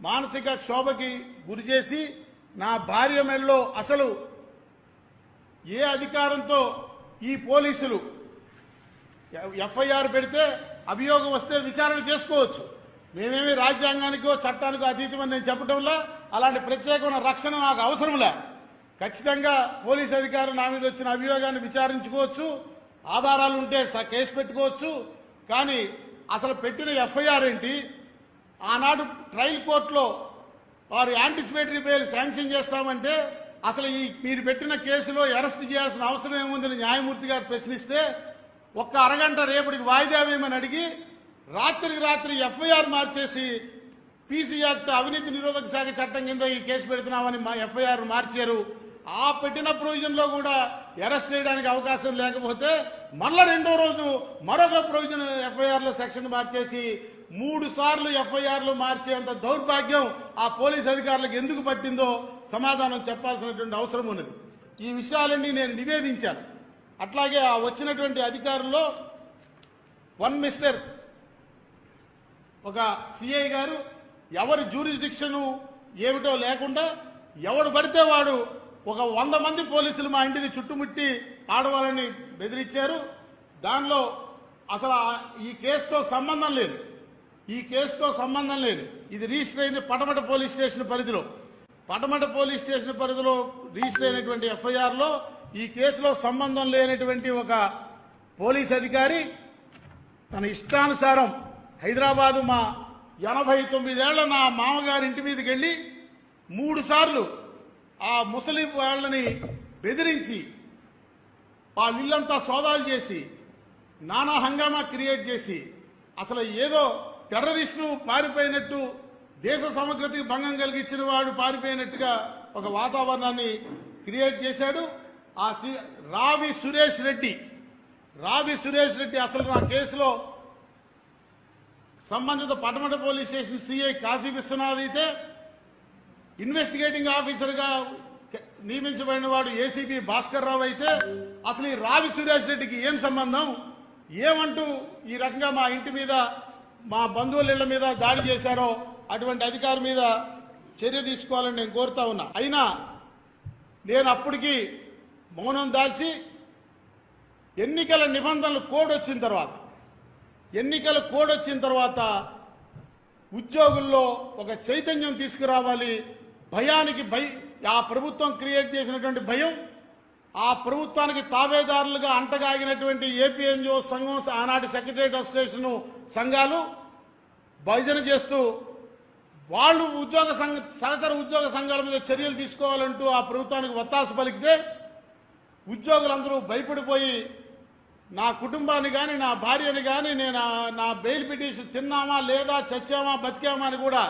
మానసిక క్షోభకి గురి చేసి నా భార్య మెడలో అసలు ఏ అధికారంతో ఈ పోలీసులు ఎఫ్ఐఆర్ పెడితే అభియోగం వస్తే విచారణ చేసుకోవచ్చు. మేమేమి రాజ్యాంగానికో చట్టానికో అతీతమని నేను చెప్పడంలో అలాంటి ప్రత్యేకమైన రక్షణ నాకు అవసరం లే ఖచ్చితంగా పోలీస్ అధికారులు నా మీద వచ్చిన అభియోగాన్ని విచారించుకోవచ్చు. ఆధారాలు ఉంటే స- కేసు పెట్టుకోవచ్చు. కానీ అసలు పెట్టిన ఎఫ్ఐఆర్ ఏంటి? ఆనాడు ట్రయల్ కోర్టులో వారు యాంటిసిపేటరీ బెయిల్ శాంక్షన్ చేస్తామంటే అసలు ఈ మీరు పెట్టిన కేసులో అరెస్ట్ చేయాల్సిన అవసరం ఏముందని న్యాయమూర్తి గారు ప్రశ్నిస్తే ఒక్క అరగంట రేపటికి వాయిదా వేయమని అడిగి రాత్రికి రాత్రి ఎఫ్ఐఆర్ మార్చేసి పీసీఆర్ అవినీతి నిరోధక శాఖ చట్టం కింద ఈ కేసు పెడుతున్నామని మా ఎఫ్ఐఆర్ మార్చారు. ఆ పెట్టిన ప్రొవిజన్లో కూడా అరెస్ట్ చేయడానికి అవకాశం లేకపోతే మళ్ళా రెండో రోజు మరొక ప్రొవిజన్ ఎఫ్ఐఆర్లో సెక్షన్ మార్చేసి మూడు సార్లు ఎఫ్ఐఆర్లో మార్చేంత దౌర్భాగ్యం ఆ పోలీస్ అధికారులకు ఎందుకు పట్టిందో సమాధానం చెప్పాల్సినటువంటి అవసరం ఉన్నది. ఈ విషయాలన్నీ నేను నివేదించాను. అట్లాగే ఆ వచ్చినటువంటి అధికారుల్లో వన్ మిస్టర్ ఒక సిఐ గారు ఎవరి జ్యూరిస్డిక్షను ఏమిటో లేకుండా ఎవడు పడితే వాడు ఒక వంద మంది పోలీసులు మా ఇంటిని చుట్టుముట్టి ఆడవాళ్ళని బెదిరించారు. దానిలో అసలు ఈ కేసుతో సంబంధం లేదు. ఈ కేసుతో సంబంధం లేదు. ఇది రిజిస్టర్ అయింది పటమట పోలీస్ స్టేషన్ పరిధిలో. పటమట పోలీస్ స్టేషన్ పరిధిలో రిజిస్టర్ అయినటువంటి ఎఫ్ఐఆర్లో ఈ కేసులో సంబంధం లేనటువంటి ఒక పోలీస్ అధికారి తన ఇష్టానుసారం హైదరాబాదు మా ఎనభై తొమ్మిదేళ్ళ నా మామగారి ఇంటి మీదకి వెళ్ళి మూడు సార్లు ఆ ముసలి వాళ్ళని బెదిరించి వాళ్ళ ఇల్లంతా సోదాలు చేసి నానా హంగామా క్రియేట్ చేసి అసలు ఏదో టెర్రరిస్టు పారిపోయినట్టు దేశ సమగ్రతకి భంగం కలిగించిన వాడు పారిపోయినట్టుగా ఒక వాతావరణాన్ని క్రియేట్ చేశాడు. ఆ రావి సురేష్ రెడ్డి. రావి సురేష్ రెడ్డి అసలు నా కేసులో సంబంధిత Patamata police station CI Kashi Viswanath అయితే ఇన్వెస్టిగేటింగ్ ఆఫీసర్గా నియమించబడిన వాడు ఏసీబీ భాస్కర్ రావు అయితే అసలు ఈ రావి సురేష్ రెడ్డికి ఏం సంబంధం? ఏమంటూ ఈ రకంగా మా ఇంటి మీద మా బంధువుల ఇళ్ళ మీద దాడి చేశారో అటువంటి అధికారి మీద చర్య తీసుకోవాలని నేను కోరుతా ఉన్నా. అయినా నేను అప్పటికి మౌనం దాల్చి ఎన్నికల నిబంధనలు కోడ్ వచ్చిన తర్వాత ఎన్నికల కోడ్ వచ్చిన తర్వాత ఉద్యోగుల్లో ఒక చైతన్యం తీసుకురావాలి. భయానికి భయ ఆ ప్రభుత్వం క్రియేట్ చేసినటువంటి భయం ఆ ప్రభుత్వానికి తాబేదారులుగా అంటగాగినటువంటి ఏపీఎన్జిఓ సంఘం ఆనాటి సెక్రటరియట్ అసోసియేషన్ సంఘాలు భజన చేస్తూ వాళ్ళు ఉద్యోగ సంఘ సహచర ఉద్యోగ సంఘాల మీద చర్యలు తీసుకోవాలంటూ ఆ ప్రభుత్వానికి ఒత్తాస పలికితే ఉద్యోగులందరూ భయపడిపోయి నా కుటుంబాన్ని కానీ నా భార్యని కానీ నేను నా బెయిల్ పిటిషన్ తిన్నామా లేదా చచ్చామా బతికామా అని కూడా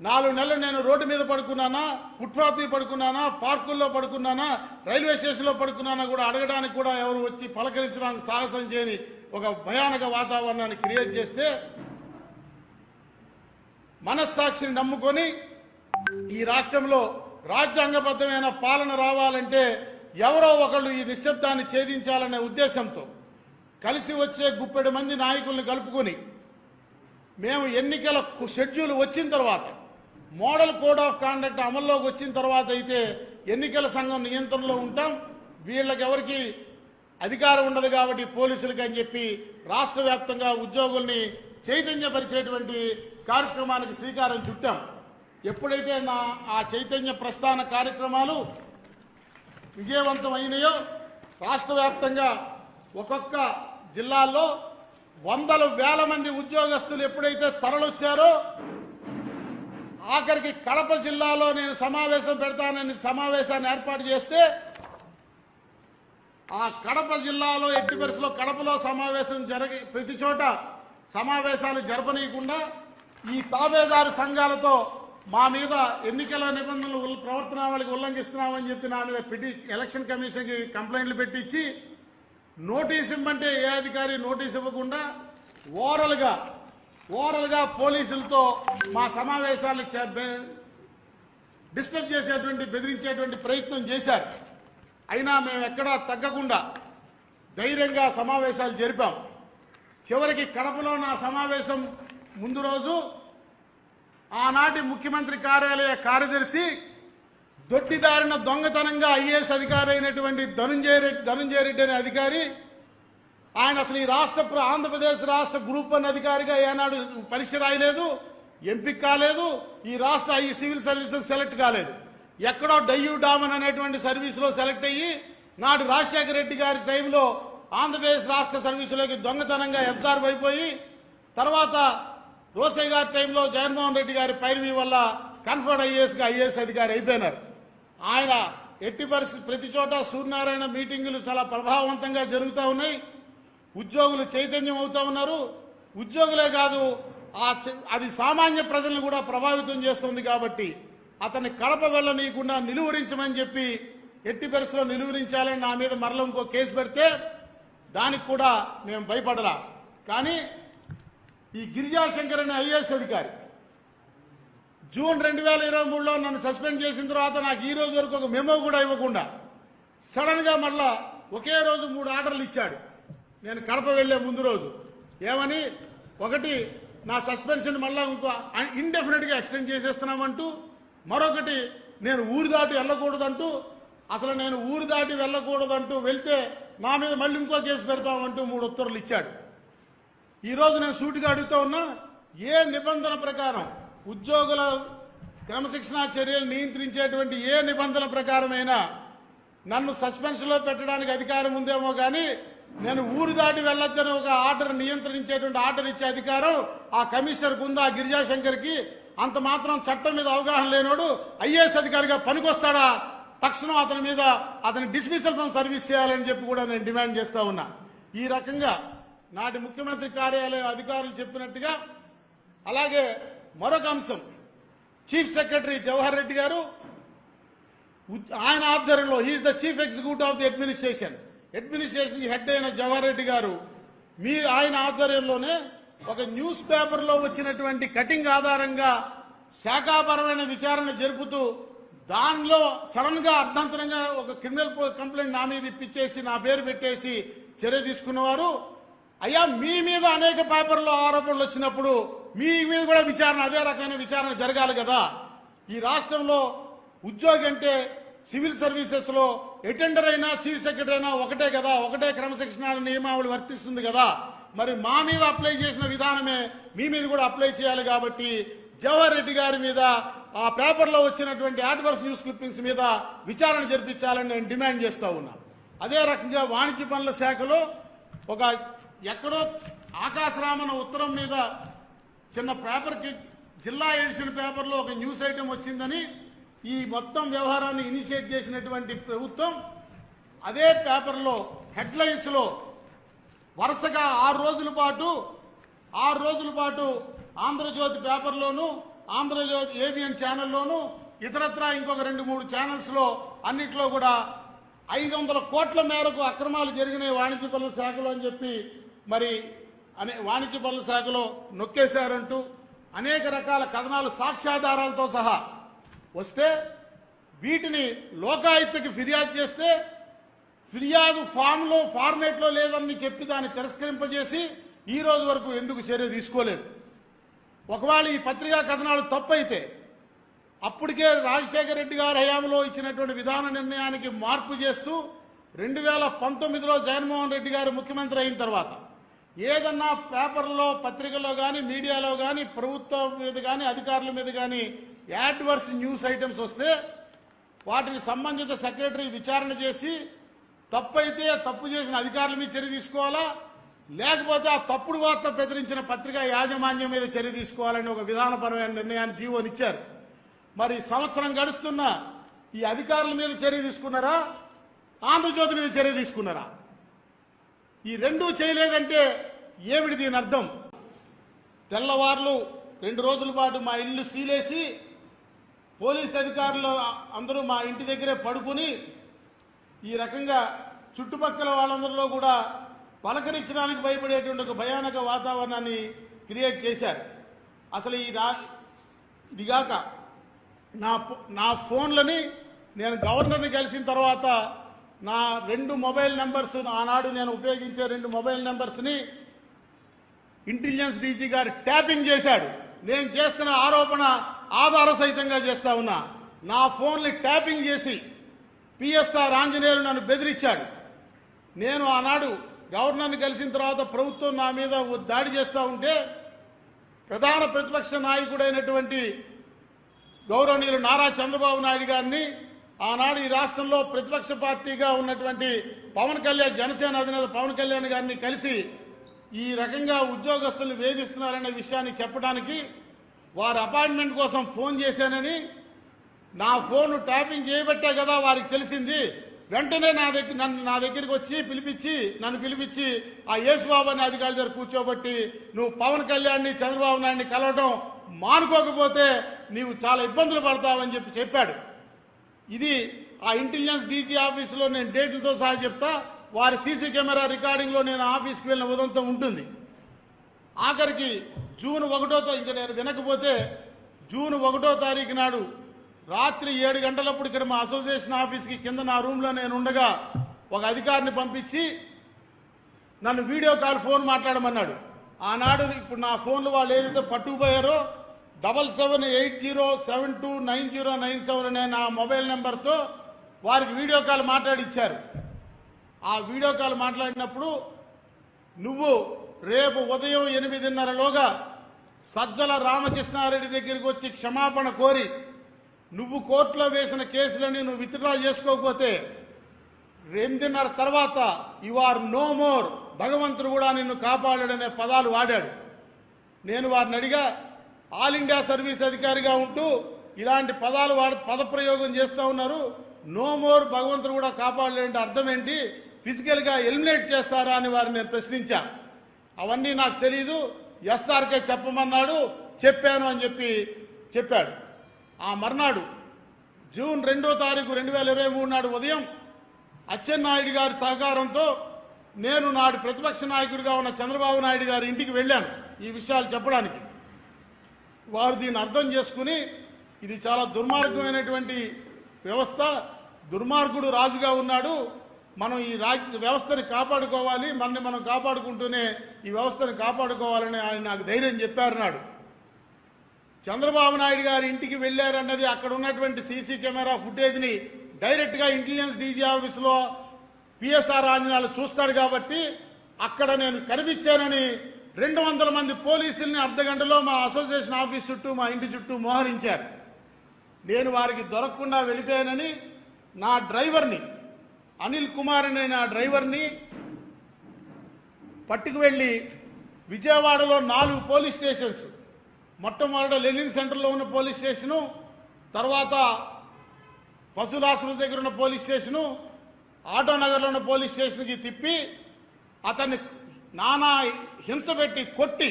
నాలుగు నెలలు నేను రోడ్డు మీద పడుకున్నానా ఫుట్పాత్ మీద పడుకున్నానా పార్కుల్లో పడుకున్నానా రైల్వే స్టేషన్లో పడుకున్నానా కూడా అడగడానికి కూడా ఎవరు వచ్చి పలకరించడానికి సాహసం చేయని ఒక భయానక వాతావరణాన్ని క్రియేట్ చేస్తే మనస్సాక్షిని నమ్ముకొని ఈ రాష్ట్రంలో రాజ్యాంగబద్ధమైన పాలన రావాలంటే ఎవరో ఒకళ్ళు ఈ నిశ్శబ్దాన్ని ఛేదించాలనే ఉద్దేశంతో కలిసి వచ్చే గుప్పెడు మంది నాయకుల్ని కలుపుకొని మేము ఎన్నికల షెడ్యూల్ వచ్చిన తర్వాత మోడల్ కోడ్ ఆఫ్ కాండక్ట్ అమల్లోకి వచ్చిన తర్వాత అయితే ఎన్నికల సంఘం నియంత్రణలో ఉంటాం. వీళ్ళకి ఎవరికి అధికారం ఉండదు కాబట్టి పోలీసులకి అని చెప్పి రాష్ట్ర వ్యాప్తంగా ఉద్యోగుల్ని చైతన్యపరిచేటువంటి కార్యక్రమానికి శ్రీకారం చుట్టాం. ఎప్పుడైతే నా ఆ చైతన్య ప్రస్థాన కార్యక్రమాలు విజయవంతం అయినాయో రాష్ట్ర వ్యాప్తంగా ఒక్కొక్క జిల్లాల్లో వందల వేల మంది ఉద్యోగస్తులు ఎప్పుడైతే తరలొచ్చారో ఆఖరికి కడప జిల్లాలో నేను సమావేశం పెడతానని సమావేశాన్ని ఏర్పాటు చేస్తే ఆ కడప జిల్లాలో ఎట్టి పరిస్థితుల్లో కడపలో సమావేశం జరిగి ప్రతి చోట సమావేశాలు జరపనీయకుండా ఈ తాబేదారు సంఘాలతో మా మీద ఎన్నికల నిబంధనలు ప్రవర్తనావళికి ఉల్లంఘిస్తున్నామని చెప్పి నా మీద పిటి ఎలక్షన్ కమిషన్కి కంప్లైంట్లు పెట్టించి నోటీస్ ఇమ్మంటే ఏ అధికారి నోటీస్ ఇవ్వకుండా ఓరల్గా ఓరల్గా పోలీసులతో మా సమావేశాలను డిస్టర్బ్ చేసేటువంటి బెదిరించేటువంటి ప్రయత్నం చేశారు. అయినా మేము ఎక్కడా తగ్గకుండా ధైర్యంగా సమావేశాలు జరిపాం. చివరికి కడపలో నా సమావేశం ముందు రోజు ఆనాటి ముఖ్యమంత్రి కార్యాలయ కార్యదర్శి దొడ్డిదారిన దొంగతనంగా ఐఏఎస్ అధికారి అయినటువంటి ధనుంజయ రెడ్డి ధనుంజయ రెడ్డి అనే అధికారి ఆయన అసలు ఈ రాష్ట్ర ఆంధ్రప్రదేశ్ రాష్ట్ర గ్రూప్ వన్ అధికారిగా ఏనాడు పరీక్ష రాయలేదు ఎంపిక కాలేదు ఈ రాష్ట్ర ఈ సివిల్ సర్వీసెస్ సెలెక్ట్ కాలేదు. ఎక్కడో డయ్యూ డామన్ అనేటువంటి సర్వీసులో సెలెక్ట్ అయ్యి నాడు రాజశేఖర రెడ్డి గారి టైంలో ఆంధ్రప్రదేశ్ రాష్ట్ర సర్వీసులోకి దొంగతనంగా అబ్జార్బ్ అయిపోయి తర్వాత రోసే గారి టైంలో జగన్మోహన్ రెడ్డి గారి పైరవి వల్ల కన్ఫర్డ్ ఐఏఎస్గా ఐఏఎస్ అధికారి అయిపోయినారు. ఆయన ఎట్టి పరిస్థితి ప్రతి చోట సూర్యనారాయణ మీటింగులు చాలా ప్రభావవంతంగా జరుగుతూ ఉన్నాయి. ఉద్యోగులు చైతన్యం అవుతా ఉన్నారు. ఉద్యోగులే కాదు ఆ అది సామాన్య ప్రజలను కూడా ప్రభావితం చేస్తుంది కాబట్టి అతన్ని కడప వెళ్ళనీయకుండా నిలువరించమని చెప్పి ఎట్టి పరిస్థితుల్లో నిలువరించాలని నా మీద మరల ఇంకో కేసు పెడితే దానికి కూడా మేము భయపడలా. కానీ ఈ గిరిజాశంకర్ అనే ఐఏఎస్ అధికారి జూన్ రెండు వేల ఇరవై మూడులో నన్ను సస్పెండ్ చేసిన తర్వాత నాకు ఈ రోజు వరకు ఒక మెమో కూడా ఇవ్వకుండా సడన్గా మళ్ళా ఒకే రోజు మూడు ఆర్డర్లు ఇచ్చాడు. నేను కడప వెళ్ళే ముందు రోజు. ఏమని? ఒకటి నా సస్పెన్షన్ మళ్ళా ఇంకో ఇండెఫినెట్గా ఎక్స్టెండ్ చేసేస్తున్నామంటూ మరొకటి నేను ఊరు దాటి వెళ్ళకూడదంటూ అసలు నేను ఊరు దాటి వెళ్ళకూడదంటూ వెళ్తే నా మీద మళ్ళీ ఇంకో కేసు పెడతామంటూ మూడు ఉత్తర్వులు ఇచ్చాడు. ఈరోజు నేను సూటిగా అడుగుతా ఉన్నా ఏ నిబంధన ప్రకారం ఉద్యోగుల క్రమశిక్షణ చర్యలు నియంత్రించేటువంటి ఏ నిబంధన ప్రకారమైనా నన్ను సస్పెన్షన్లో పెట్టడానికి అధికారం ఉందేమో కానీ నేను ఊరు దాటి వెళ్ళొద్దని ఒక ఆర్డర్ నియంత్రించేటువంటి ఆర్డర్ ఇచ్చే అధికారం ఆ కమిషనర్ ఉంది ఆ గిరిజాశంకర్కి. అంత మాత్రం చట్టం మీద అవగాహన లేనోడు ఐఏఎస్ అధికారిగా పనికొస్తాడా? తక్షణం అతని మీద అతని డిస్మిసల్ ఫ్రమ్ సర్వీస్ చేయాలని చెప్పి కూడా నేను డిమాండ్ చేస్తా ఉన్నా. ఈ రకంగా నాటి ముఖ్యమంత్రి కార్యాలయం అధికారులు చెప్పినట్టుగా అలాగే మరొక అంశం. చీఫ్ సెక్రటరీ జవహర్ రెడ్డి గారు ఆయన ఆధ్వర్యంలో he is the chief executive of the administration. Administration head అయిన జవహర్ రెడ్డి గారు మీ ఆయన ఆధ్వర్యంలోనే ఒక న్యూస్ పేపర్లో వచ్చినటువంటి కటింగ్ ఆధారంగా శాఖాపరమైన విచారణ జరుపుతూ దానిలో సడన్గా అర్ధంతరంగా ఒక క్రిమినల్ కంప్లైంట్ నా మీద ఇప్పించేసి నా పేరు పెట్టేసి చర్య తీసుకున్నవారు. అయ్యా మీ మీద అనేక పేపర్లో ఆరోపణలు వచ్చినప్పుడు మీ మీద కూడా విచారణ అదే రకమైన విచారణ జరగాలి కదా. ఈ రాష్ట్రంలో ఉద్యోగి అంటే సివిల్ సర్వీసెస్లో అటెండర్ అయినా చీఫ్ సెక్రటరీ అయినా ఒకటే కదా ఒకటే క్రమశిక్షణ నియమావళి వర్తిస్తుంది కదా. మరి మా మీద అప్లై చేసిన విధానమే మీ మీద కూడా అప్లై చేయాలి కాబట్టి జవహర్ రెడ్డి గారి మీద ఆ పేపర్లో వచ్చినటువంటి అడ్వర్స్ న్యూస్ క్లిప్పింగ్స్ మీద విచారణ జరిపించాలని నేను డిమాండ్ చేస్తా ఉన్నా. అదే రకంగా వాణిజ్య పనుల శాఖలో ఒక ఎక్కడో ఆకాశరామన ఉత్తరం మీద చిన్న పేపర్కి జిల్లా ఎడిషన్ పేపర్లో ఒక న్యూస్ ఐటెం వచ్చిందని ఈ మొత్తం వ్యవహారాన్ని ఇనిషియేట్ చేసినటువంటి ప్రభుత్వం అదే పేపర్లో హెడ్లైన్స్లో వరుసగా ఆరు రోజుల పాటు ఆరు రోజుల పాటు ఆంధ్రజ్యోతి పేపర్లోను ఆంధ్రజ్యోతి ఏబిఎన్ ఛానల్లోను ఇతరత్రా ఇంకొక రెండు మూడు ఛానల్స్లో అన్నిట్లో కూడా ఐదు వందల కోట్ల మేరకు అక్రమాలు జరిగినాయి వాణిజ్య పనుల శాఖలో అని చెప్పి మరి అనే వాణిజ్య పనుల శాఖలో నొక్కేశారంటూ అనేక రకాల కథనాలు సాక్ష్యాధారాలతో సహా వస్తే వీటిని లోకాయుక్తకి ఫిర్యాదు చేస్తే ఫిర్యాదు ఫామ్లో ఫార్మేట్లో లేదని చెప్పి దాన్ని తిరస్కరింపజేసి ఈ రోజు వరకు ఎందుకు చర్య తీసుకోలేదు. ఒకవేళ ఈ పత్రికా కథనాలు తప్పైతే అప్పటికే రాజశేఖర రెడ్డి గారి హయాంలో ఇచ్చినటువంటి విధాన నిర్ణయానికి మార్పు చేస్తూ రెండు వేల పంతొమ్మిదిలో జగన్మోహన్ రెడ్డి గారు ముఖ్యమంత్రి అయిన తర్వాత ఏదన్నా పేపర్లో పత్రికల్లో కానీ మీడియాలో కానీ ప్రభుత్వం మీద కానీ అధికారుల మీద కానీ యాడ్వర్స్ న్యూస్ ఐటమ్స్ వస్తే వాటిని సంబంధిత సెక్రటరీ విచారణ చేసి తప్పైతే తప్పు చేసిన అధికారుల మీద చర్య తీసుకోవాలా? లేకపోతే ఆ తప్పుడు వార్త బెదిరించిన పత్రికా యాజమాన్యం మీద చర్య తీసుకోవాలని ఒక విధానపరమైన నిర్ణయాన్ని జీవోనిచ్చారు మరి సంవత్సరం గడుస్తున్న ఈ అధికారుల మీద చర్య తీసుకున్నారా? ఆంధ్రజ్యోతి మీద చర్య తీసుకున్నారా? ఈ రెండూ చేయలేదంటే ఏమిటి దీని అర్థం? తెల్లవార్లు రెండు రోజుల పాటు మా ఇల్లు సీలేసి పోలీస్ అధికారులు అందరూ మా ఇంటి దగ్గరే పడుకుని ఈ రకంగా చుట్టుపక్కల వాళ్ళందరిలో కూడా పలకరించడానికి భయపడేటువంటి ఒక భయానక వాతావరణాన్ని క్రియేట్ చేశారు. అసలు ఈ రా ఇదిగాక నా నా ఫోన్లని నేను గవర్నర్ని కలిసిన తర్వాత నా రెండు మొబైల్ నెంబర్స్ ఆనాడు నేను ఉపయోగించే రెండు మొబైల్ నెంబర్స్ని ఇంటెలిజెన్స్ డీజీ గారు ట్యాపింగ్ చేశాడు. నేను చేస్తున్న ఆరోపణ ఆధార సహితంగా చేస్తా ఉన్నా నా ఫోన్ని ట్యాపింగ్ చేసి పిఎస్ఆర్ ఆంజనేయులు నన్ను బెదిరించాడు. నేను ఆనాడు గవర్నర్ని కలిసిన తర్వాత ప్రభుత్వం నా మీద దాడి చేస్తూ ఉంటే ప్రధాన ప్రతిపక్ష నాయకుడైనటువంటి గౌరవనీయులు నారా చంద్రబాబు నాయుడు గారిని ఆనాడు ఈ రాష్ట్రంలో ప్రతిపక్ష పార్టీగా ఉన్నటువంటి పవన్ కళ్యాణ్ జనసేన అధినేత పవన్ కళ్యాణ్ గారిని కలిసి ఈ రకంగా ఉద్యోగస్తులు వేధిస్తున్నారనే విషయాన్ని చెప్పడానికి వారి అపాయింట్మెంట్ కోసం ఫోన్ చేశానని నా ఫోన్ ట్యాపింగ్ చేయబట్టే కదా వారికి తెలిసింది. వెంటనే నా దగ్గర నన్ను నా దగ్గరికి వచ్చి పిలిపించి నన్ను పిలిపించి ఆ యేసుబాబు అనే అధికారి దగ్గర కూర్చోబట్టి నువ్వు పవన్ కళ్యాణ్ని చంద్రబాబు నాయుడిని కలవడం మానుకోకపోతే నీవు చాలా ఇబ్బందులు పడతావని చెప్పి చెప్పాడు. ఇది ఆ ఇంటెలిజెన్స్ డీజీ ఆఫీసులో నేను డేట్లతో సహా చెప్తా వారి సీసీ కెమెరా రికార్డింగ్లో నేను ఆఫీస్కి వెళ్ళిన ఉదంతం ఉంటుంది. ఆఖరికి జూన్ ఒకటో ఇంకా నేను వినకపోతే జూన్ ఒకటో తారీఖు నాడు రాత్రి ఏడు గంటలప్పుడు ఇక్కడ మా అసోసియేషన్ ఆఫీస్కి కింద నా రూమ్లో నేను ఉండగా ఒక అధికారిని పంపించి నన్ను వీడియో కాల్ ఫోన్ మాట్లాడమన్నాడు. ఆనాడు ఇప్పుడు నా ఫోన్లు వాళ్ళు ఏదైతే పట్టుకుపోయారో double seven eight zero seven two nine zero nine seven అనే నా మొబైల్ నెంబర్తో వారికి వీడియో కాల్ మాట్లాడిచ్చారు. ఆ వీడియో కాల్ మాట్లాడినప్పుడు నువ్వు రేపు ఉదయం ఎనిమిదిన్నరలోగా సజ్జల రామకృష్ణారెడ్డి దగ్గరికి వచ్చి క్షమాపణ కోరి నువ్వు కోర్టులో వేసిన కేసులని నువ్వు విత్డ్రా చేసుకోకపోతే ఎనిమిదిన్నర తర్వాత యు ఆర్ నో మోర్ భగవంతుడు కూడా నిన్ను కాపాడాడనే పదాలు వాడాడు. నేను వారిని అడిగా ఆల్ ఇండియా సర్వీస్ అధికారిగా ఉంటూ ఇలాంటి పదాలు వాడు పదప్రయోగం చేస్తూ ఉన్నారు. నో మోర్ భగవంతుడు కూడా కాపాడలేంటి అర్థం ఏంటి? ఫిజికల్గా ఎలిమినేట్ చేస్తారా? అని వారిని నేను ప్రశ్నించా. అవన్నీ నాకు తెలీదు. ఎస్ఆర్కే చెప్పమన్నాడు. చెప్పాను అని చెప్పి చెప్పాడు. ఆ మర్నాడు జూన్ రెండో తారీఖు రెండు వేల ఇరవై మూడు నాడు ఉదయం అచ్చెన్నాయుడు గారి సహకారంతో నేను నాటి ప్రతిపక్ష నాయకుడిగా ఉన్న చంద్రబాబు నాయుడు గారి ఇంటికి వెళ్ళాను ఈ విషయాలు చెప్పడానికి. వారు దీన్ని అర్థం చేసుకుని ఇది చాలా దుర్మార్గమైనటువంటి వ్యవస్థ. దుర్మార్గుడు రాజుగా ఉన్నాడు. మనం ఈ రాజ్య వ్యవస్థని కాపాడుకోవాలి మనని మనం కాపాడుకుంటూనే ఈ వ్యవస్థను కాపాడుకోవాలని ఆయన నాకు ధైర్యం చెప్పారు నాడు చంద్రబాబు నాయుడు గారి ఇంటికి వెళ్ళారన్నది అక్కడ ఉన్నటువంటి సీసీ కెమెరా ఫుటేజ్ని డైరెక్ట్గా ఇంటెలిజెన్స్ డీజీ ఆఫీస్లో పిఎస్ఆర్ ఆంజనాలు చూస్తాడు కాబట్టి అక్కడ నేను కనిపించానని రెండు వందల మంది పోలీసుల్ని అర్ధగంటలో మా అసోసియేషన్ ఆఫీస్ చుట్టూ మా ఇంటి చుట్టూ మోహరించారు. నేను వారికి దొరకకుండా వెళ్ళిపోయానని నా డ్రైవర్ని అనిల్ కుమార్ అనే నా డ్రైవర్ని పట్టుకు వెళ్ళి విజయవాడలో నాలుగు పోలీస్ స్టేషన్స్ మొట్టమొదట లెనిన్ సెంటర్లో ఉన్న పోలీస్ స్టేషను తర్వాత పశువుల ఆసుపత్రి దగ్గర ఉన్న పోలీస్ స్టేషను ఆటోనగర్లో ఉన్న పోలీస్ స్టేషన్కి తిప్పి అతన్ని నానా హింస పెట్టి కొట్టి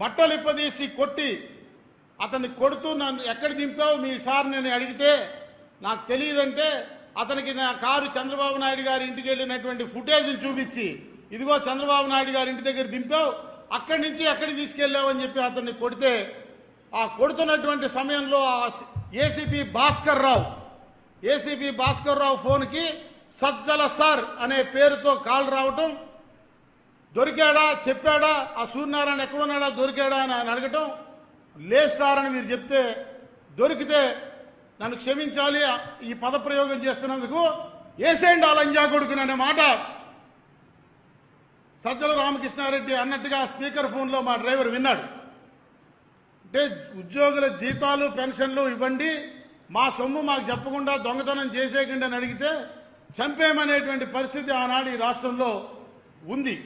బట్టలు ఇప్పదీసి కొట్టి అతన్ని కొడుతూ నన్ను ఎక్కడ దింపావు మీ సార్? నేను అడిగితే నాకు తెలియదంటే అతనికి నా కారు చంద్రబాబు నాయుడు గారి ఇంటికి వెళ్ళినటువంటి ఫుటేజ్ని చూపించి ఇదిగో చంద్రబాబు నాయుడు గారి ఇంటి దగ్గర దింపావు అక్కడి నుంచి ఎక్కడికి తీసుకెళ్ళావు అని చెప్పి అతన్ని కొడితే ఆ కొడుతున్నటువంటి సమయంలో ఆ ఏసీపీ భాస్కర్ రావు ఏసీపీ భాస్కర్ రావు ఫోన్కి సజ్జల సార్ అనే పేరుతో కాల్ రావటం దొరికాడా చెప్పాడా ఆ సూర్యనారాయణ ఎక్కడున్నాడా దొరికాడా అని ఆయన అడగటం లేదు సార్ అని మీరు చెప్తే దొరికితే నన్ను క్షమించాలి ఈ పదప్రయోగం చేస్తున్నందుకు ఏసేండి ఆ లంజా కొడుకుని అనే మాట. సజ్జల రామకృష్ణారెడ్డి అన్నట్టుగా స్పీకర్ ఫోన్లో మా డ్రైవర్ విన్నాడు. అంటే ఉద్యోగుల జీతాలు పెన్షన్లు ఇవ్వండి మా సొమ్ము మాకు చెప్పకుండా దొంగతనం చేసేయకండి అని అడిగితే చంపేమనేటువంటి పరిస్థితి ఆనాడు ఈ రాష్ట్రంలో ఉంది.